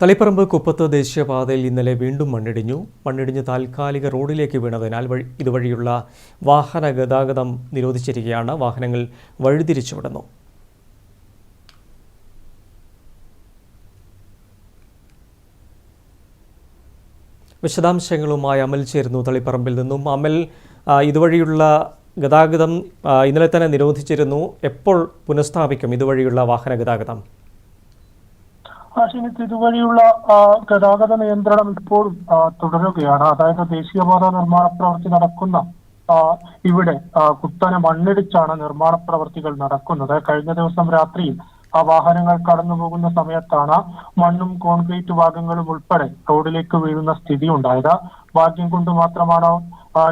തളിപ്പറമ്പ് കുപ്പത്ത് ദേശീയപാതയിൽ ഇന്നലെ വീണ്ടും മണ്ണിടിഞ്ഞു. മണ്ണിടിഞ്ഞ് താൽക്കാലിക റോഡിലേക്ക് വീണതിനാൽ വഴി ഇതുവഴിയുള്ള വാഹന ഗതാഗതം നിരോധിച്ചിരിക്കുകയാണ്. വാഹനങ്ങൾ വഴിതിരിച്ചുവിടുന്നു. വിശദാംശങ്ങളുമായി അമൽ ചേരുന്നു തളിപ്പറമ്പിൽ നിന്നും. അമൽ ഇതുവഴിയുള്ള ഗതാഗതം ഇന്നലെ തന്നെ നിരോധിച്ചിരുന്നു. എപ്പോൾ പുനഃസ്ഥാപിക്കും ഇതുവഴിയുള്ള വാഹന ഗതാഗതം? ആശിനിത്ത് ഇതുവഴിയുള്ള ഗതാഗത നിയന്ത്രണം ഇപ്പോഴും തുടരുകയാണ്. അതായത് ദേശീയപാത നിർമ്മാണ പ്രവൃത്തി നടക്കുന്ന ഇവിടെ കുത്തന മണ്ണിടിച്ചാണ് നിർമ്മാണ പ്രവൃത്തികൾ നടക്കുന്നത്. കഴിഞ്ഞ ദിവസം രാത്രിയിൽ ആ വാഹനങ്ങൾ കടന്നു പോകുന്ന സമയത്താണ് മണ്ണും കോൺക്രീറ്റ് ഭാഗങ്ങളും ഉൾപ്പെടെ റോഡിലേക്ക് വീഴുന്ന സ്ഥിതി ഉണ്ടായത് ഭാഗ്യം കൊണ്ട് മാത്രമാണ്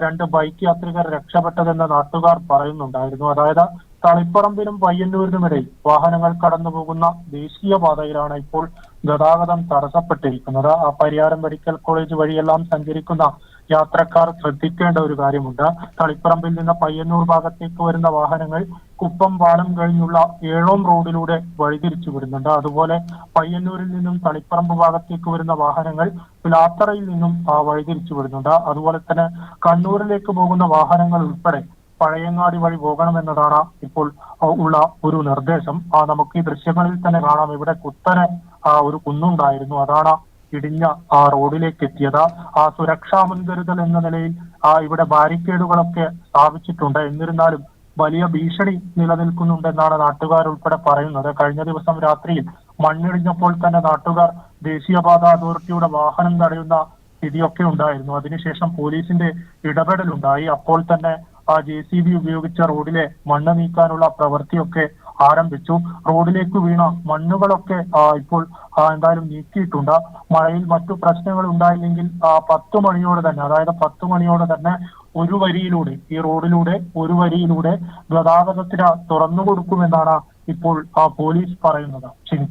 രണ്ട് ബൈക്ക് യാത്രികർ രക്ഷപ്പെട്ടതെന്ന് നാട്ടുകാർ പറയുന്നുണ്ടായിരുന്നു. അതായത് തളിപ്പറമ്പിനും പയ്യന്നൂരിനുമിടയിൽ വാഹനങ്ങൾ കടന്നു പോകുന്ന ദേശീയപാതയിലാണ് ഇപ്പോൾ ഗതാഗതം തടസ്സപ്പെട്ടിരിക്കുന്നത്. ആ പരിയാരം മെഡിക്കൽ കോളേജ് വഴിയെല്ലാം സഞ്ചരിക്കുന്ന യാത്രക്കാർ ശ്രദ്ധിക്കേണ്ട ഒരു കാര്യമുണ്ട്. തളിപ്പറമ്പിൽ നിന്ന് പയ്യന്നൂർ ഭാഗത്തേക്ക് വരുന്ന വാഹനങ്ങൾ കുപ്പം പാലം കഴിഞ്ഞുള്ള ഏഴോം റോഡിലൂടെ വഴിതിരിച്ചു വിടുന്നുണ്ട്. അതുപോലെ പയ്യന്നൂരിൽ നിന്നും തളിപ്പറമ്പ് ഭാഗത്തേക്ക് വരുന്ന വാഹനങ്ങൾ പിലാത്തറയിൽ നിന്നും വഴിതിരിച്ചു വിടുന്നുണ്ട്. അതുപോലെ തന്നെ കണ്ണൂരിലേക്ക് പോകുന്ന വാഹനങ്ങൾ ഉൾപ്പെടെ പഴയങ്ങാടി വഴി പോകണമെന്നതാണ് ഇപ്പോൾ ഉള്ള ഒരു നിർദ്ദേശം. നമുക്ക് ഈ ദൃശ്യങ്ങളിൽ തന്നെ കാണാം. ഇവിടെ കുത്തനെ ഒരു കുന്നുണ്ടായിരുന്നു. അതാണ് ഇടിഞ്ഞ ആ റോഡിലേക്ക് എത്തിയത്. ആ സുരക്ഷാ മുൻകരുതൽ എന്ന നിലയിൽ ആ ഇവിടെ ബാരിക്കേഡുകളൊക്കെ സ്ഥാപിച്ചിട്ടുണ്ട്. എന്നിരുന്നാലും വലിയ ഭീഷണി നിലനിൽക്കുന്നുണ്ടെന്നാണ് നാട്ടുകാർ ഉൾപ്പെടെ പറയുന്നത്. കഴിഞ്ഞ ദിവസം രാത്രിയിൽ മണ്ണിടിഞ്ഞപ്പോൾ തന്നെ നാട്ടുകാർ ദേശീയപാത അതോറിറ്റിയുടെ വാഹനം തടയുന്ന സ്ഥിതിയൊക്കെ ഉണ്ടായിരുന്നു. അതിനുശേഷം പോലീസിന്റെ ഇടപെടലുണ്ടായി. അപ്പോൾ തന്നെ ആ ജെ സി ബി ഉപയോഗിച്ച റോഡിലെ മണ്ണ് നീക്കാനുള്ള പ്രവൃത്തിയൊക്കെ ആരംഭിച്ചു. റോഡിലേക്ക് വീണ മണ്ണുകളൊക്കെ ഇപ്പോൾ എന്തായാലും നീക്കിയിട്ടുണ്ട്. മഴയിൽ മറ്റു പ്രശ്നങ്ങൾ ഉണ്ടായില്ലെങ്കിൽ പത്ത് മണിയോടെ തന്നെ അതായത് പത്ത് മണിയോടെ തന്നെ ഒരു വരിയിലൂടെ ഈ റോഡിലൂടെ ഒരു വരിയിലൂടെ ഗതാഗതത്തിന് തുറന്നു കൊടുക്കുമെന്നാണ് ഇപ്പോൾ പോലീസ് പറയുന്നത്. ശരി